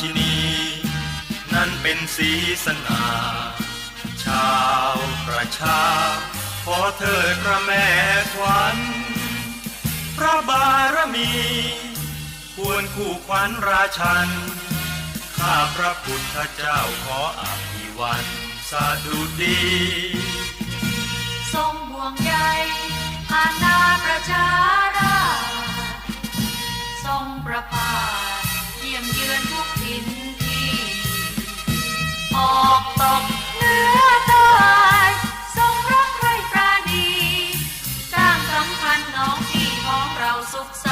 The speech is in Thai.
ชินี นั้นเป็นสีสง่าชาวประชา ขอเถิดพระแม่ขวัญพระบารมี ควรคู่ขวัญราชัน ข้าพระพุทธเจ้าขออภิวันสาธุดีทรงห่วงใยอาณาประชาราทรงประพา ออกตกเนื้อตาทรงรักใครปราณีสร้างสัมพันน้องพี่ของเราสุขส